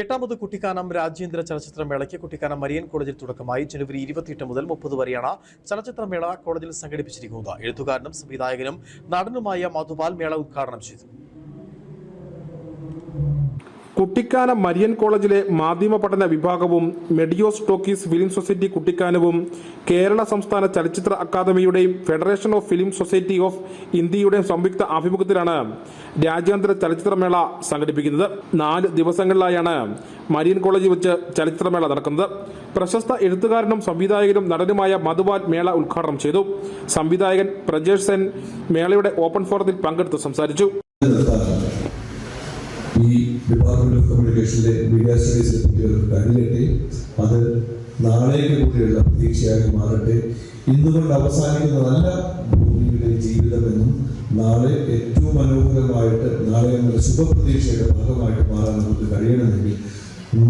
എട്ടാമത് കുട്ടിക്കാനം രാജ്യാന്തര ചലച്ചിത്രമേളയ്ക്ക് കുട്ടിക്കാനം മരിയൻ കോളേജിൽ തുടക്കമായി. ജനുവരി ഇരുപത്തിയെട്ട് മുതൽ മുപ്പത് വരെയാണ് ചലച്ചിത്രമേള കോളേജിൽ സംഘടിപ്പിച്ചിരിക്കുന്നത്. എഴുത്തുകാരനും സംവിധായകനും നടനുമായ മധുപാൽ മേള ഉദ്ഘാടനം ചെയ്തു. കുട്ടിക്കാനം മരിയൻ കോളേജിലെ മാധ്യമ പഠന വിഭാഗവും മെഡിയോസ് ടോക്കീസ് ഫിലിം സൊസൈറ്റി കുട്ടിക്കാനവും കേരള സംസ്ഥാന ചലച്ചിത്ര അക്കാദമിയുടെയും federation of film society of ഇന്ത്യയുടെയും സംയുക്ത ആഭിമുഖ്യത്തിലാണ് രാജ്യാന്തര ചലച്ചിത്രമേള സംഘടിപ്പിക്കുന്നത്. നാല് ദിവസങ്ങളിലായാണ് മരിയൻ കോളേജിൽ വെച്ച് ചലച്ചിത്രമേള നടക്കുന്നത്. പ്രശസ്ത എഴുത്തുകാരനും സംവിധായകനും നടനുമായ മധുപാൽ മേള ഉദ്ഘാടനം ചെയ്തു. സംവിധായകൻ പ്രജേഷ് സെൻ മേളയുടെ ഓപ്പൺ ഫോറത്തിൽ പങ്കെടുത്ത് സംസാരിച്ചു. ഡിപ്പാർട്ട്മെന്റ് ഓഫ് കമ്മ്യൂണിക്കേഷനിലെ മീഡിയ സ്റ്റഡീസിലെ കുട്ടികൾക്ക് കഴിയട്ടെ അത് നാളേക്ക് കൂടിയുള്ള പ്രതീക്ഷയായി മാറട്ടെ. ഇന്നുകൊണ്ട് അവസാനിക്കുന്നതല്ല ഭൂമിയുടെ ജീവിതമെന്നും നാളെ ഏറ്റവും മനോഹരമായിട്ട് നാളെ നമ്മുടെ ശുഭപ്രതീക്ഷയുടെ ഭാഗമായിട്ട് മാറാൻ നമുക്ക് കഴിയണമെങ്കിൽ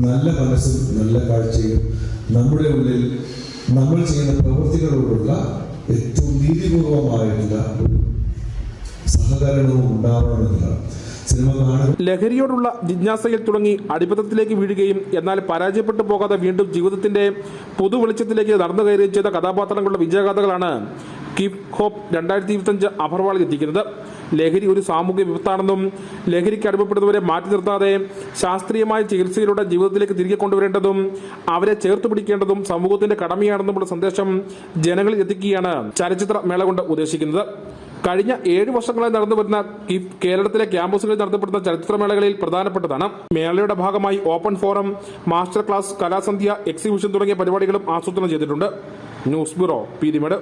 നല്ല മനസ്സും നല്ല കാഴ്ചയും നമ്മുടെ ഉള്ളിൽ നമ്മൾ ചെയ്യുന്ന പ്രവൃത്തികളോടുള്ള ഏറ്റവും നീതിപൂർവമായിട്ടുള്ള ഒരു സഹകരണവും കാണുക ലഹരിയോടുള്ള ജിജ്ഞാസയിൽ തുടങ്ങി അടിപതത്തിലേക്ക് വീഴുകയും എന്നാൽ പരാജയപ്പെട്ടു പോകാതെ വീണ്ടും ജീവിതത്തിന്റെ പൊതു വെളിച്ചത്തിലേക്ക് നടന്നു കയറുകയും ചെയ്ത കഥാപാത്രങ്ങളുടെ വിജയഗാഥകളാണ് കിഫ് ഹോപ്പ് രണ്ടായിരത്തി ഇരുപത്തഞ്ച് അഭർവാളിൽ എത്തിക്കുന്നത്. ലഹരി ഒരു സാമൂഹ്യ വിപത്താണെന്നും ലഹരിക്ക് അടിമപ്പെടുന്നവരെ മാറ്റി നിർത്താതെ ശാസ്ത്രീയമായ ചികിത്സയിലൂടെ ജീവിതത്തിലേക്ക് തിരികെ കൊണ്ടുവരേണ്ടതും അവരെ ചേർത്ത് പിടിക്കേണ്ടതും സമൂഹത്തിന്റെ കടമയാണെന്നുമുള്ള സന്ദേശം ജനങ്ങളിൽ എത്തിക്കുകയാണ് ചലച്ചിത്ര മേള കൊണ്ട് ഉദ്ദേശിക്കുന്നത്. കഴിഞ്ഞ ഏഴ് വർഷങ്ങളായി നടന്നു വരുന്ന കേരളത്തിലെ ക്യാമ്പസുകളിൽ നടത്തപ്പെടുന്ന ചലച്ചിത്രമേളകളിൽ പ്രധാനപ്പെട്ടതാണ്. മേളയുടെ ഭാഗമായി ഓപ്പൺ ഫോറം മാസ്റ്റർ ക്ലാസ് കലാസന്ധ്യ എക്സിബിഷൻ തുടങ്ങിയ പരിപാടികളും ആസൂത്രണം ചെയ്തിട്ടുണ്ട്. News bureau Peermade.